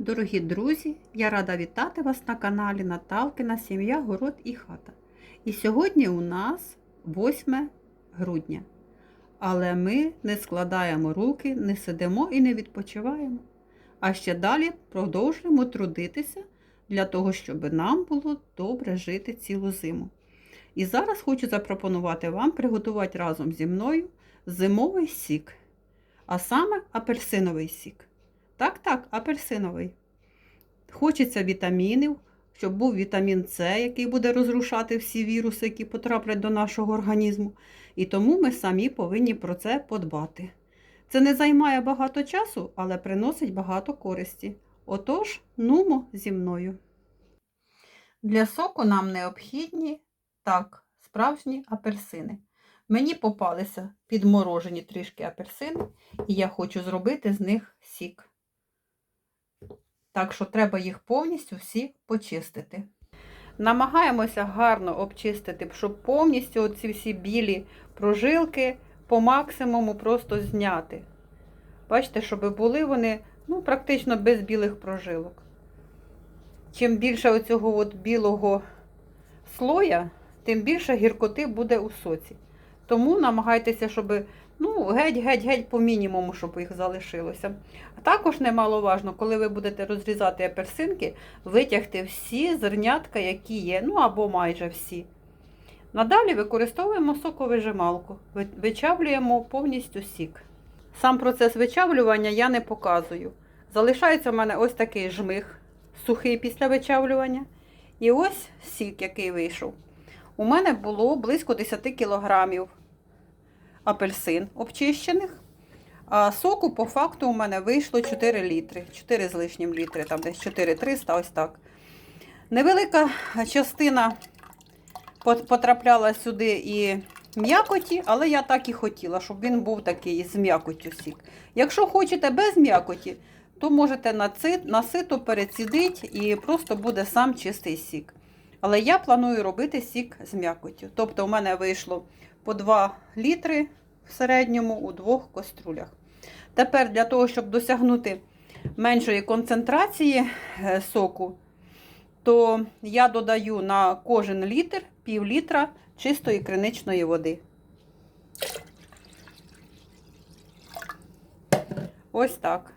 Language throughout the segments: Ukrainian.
Дорогі друзі, я рада вітати вас на каналі Наталкина Сім'я, Город і Хата. І сьогодні у нас 8 грудня. Але ми не складаємо руки, не сидимо і не відпочиваємо. А ще далі продовжуємо трудитися для того, щоб нам було добре жити цілу зиму. І зараз хочу запропонувати вам приготувати разом зі мною зимовий сік, а саме апельсиновий сік. Так, так, апельсиновий. Хочеться вітамінів, щоб був вітамін С, який буде розрушати всі віруси, які потраплять до нашого організму. І тому ми самі повинні про це подбати. Це не займає багато часу, але приносить багато користі. Отож, нумо зі мною. Для соку нам необхідні так, справжні апельсини. Мені попалися підморожені трішки апельсини, і я хочу зробити з них сік. Так що треба їх повністю всі почистити. Намагаємося гарно обчистити, щоб повністю оці всі білі прожилки по максимуму просто зняти. Бачите, щоб були вони ну, практично без білих прожилок. Чим більше оцього от білого слоя, тим більше гіркоти буде у соці. Тому намагайтеся, щоб ну, геть-геть-геть по мінімуму, щоб їх залишилося. Також немаловажно, коли ви будете розрізати апельсинки, витягти всі зернятка, які є, ну або майже всі. Надалі використовуємо соковижималку, вичавлюємо повністю сік. Сам процес вичавлювання я не показую. Залишається в мене ось такий жмих, сухий після вичавлювання. І ось сік, який вийшов. У мене було близько 10 кілограмів апельсин обчищених. А соку по факту у мене вийшло 4 літри. 4 з лишнім літри, там десь 4300, ось так. Невелика частина потрапляла сюди і м'якоті, але я так і хотіла, щоб він був такий з м'якоттю сік. Якщо хочете без м'якоті, то можете насито перецідити і просто буде сам чистий сік. Але я планую робити сік з м'якоттю. Тобто, у мене вийшло по 2 літри в середньому у двох каструлях. Тепер для того, щоб досягнути меншої концентрації е, соку, то я додаю на кожен літр пів літра чистої криничної води. Ось так.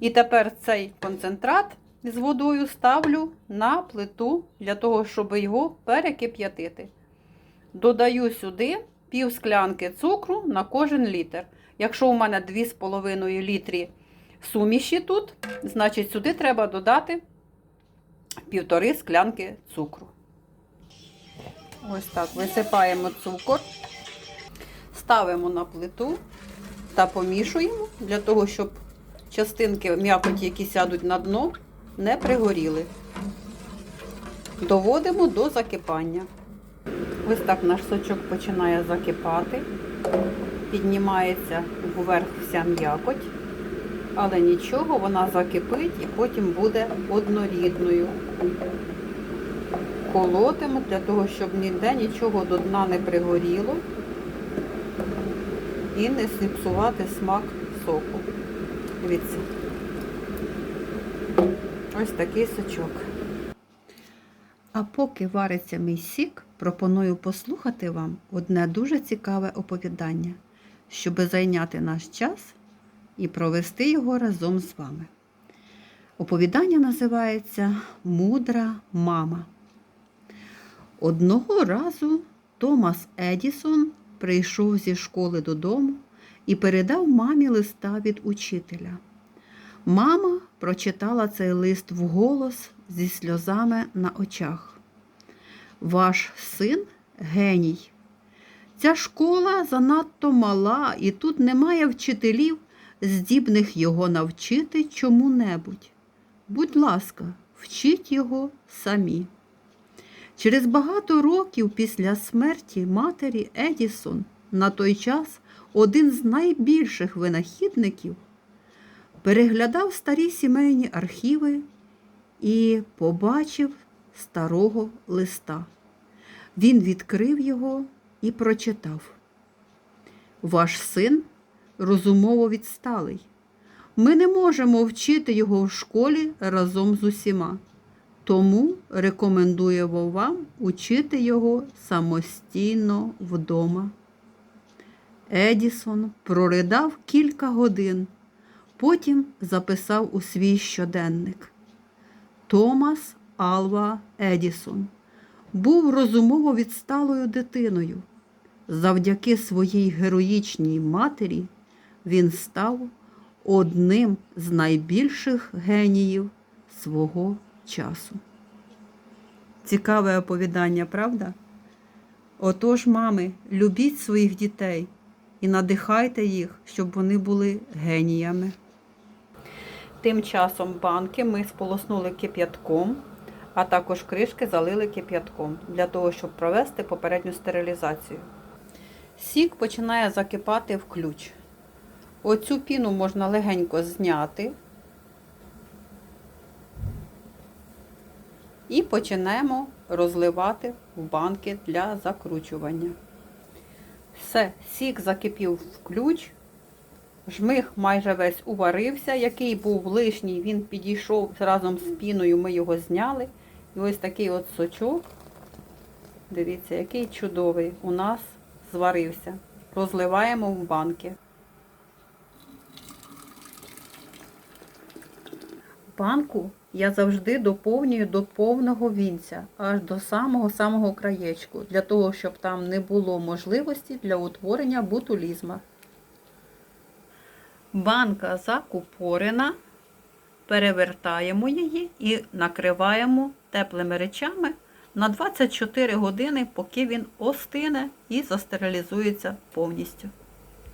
І тепер цей концентрат з водою ставлю на плиту для того, щоб його перекип'ятити. Додаю сюди пів склянки цукру на кожен літр. Якщо у мене 2,5 літрі суміші тут, значить сюди треба додати півтори склянки цукру. Ось так висипаємо цукор, ставимо на плиту та помішуємо для того, щоб частинки м'якоті, які сядуть на дно, не пригоріли. Доводимо до закипання. Ось так наш сочок починає закипати, піднімається вверх вся м'якоть, але нічого, вона закипить і потім буде однорідною. Колотимо для того, щоб ніде нічого до дна не пригоріло і не зіпсувати смак соку. Дивіться. Ось такий сочок. А поки вариться мій сік, пропоную послухати вам одне дуже цікаве оповідання, щоби зайняти наш час і провести його разом з вами. Оповідання називається Мудра мама. Одного разу Томас Едісон прийшов зі школи додому і передав мамі листа від учителя. Мама прочитала цей лист вголос зі сльозами на очах. Ваш син геній. Ця школа занадто мала, і тут немає вчителів, здібних його навчити чому-небудь. Будь ласка, вчіть його самі. Через багато років після смерті матері Едісон на той час один з найбільших винахідників переглядав старі сімейні архіви і побачив старого листа. Він відкрив його і прочитав. Ваш син розумово відсталий. Ми не можемо вчити його в школі разом з усіма. Тому рекомендуємо вам учити його самостійно вдома. Едісон проридав кілька годин, потім записав у свій щоденник. Томас Алва Едісон був розумово відсталою дитиною. Завдяки своїй героїчній матері він став одним з найбільших геніїв свого часу. Цікаве оповідання, правда? Отож, мами, любіть своїх дітей і надихайте їх, щоб вони були геніями. Тим часом банки ми сполоснули кип'ятком, а також кришки залили кип'ятком для того, щоб провести попередню стерилізацію. Сік починає закипати в ключ. Оцю піну можна легенько зняти. І почнемо розливати в банки для закручування. Все, сік закипів в ключ. Жмих майже весь уварився, який був лишній, він підійшов разом з піною, ми його зняли. І ось такий от сочок, дивіться, який чудовий у нас зварився. Розливаємо в банки. Банку я завжди доповнюю до повного вінця, аж до самого-самого краєчку, для того, щоб там не було можливості для утворення бутулізма. Банка закупорена, перевертаємо її і накриваємо теплими речами на 24 години, поки він остине і застерилізується повністю.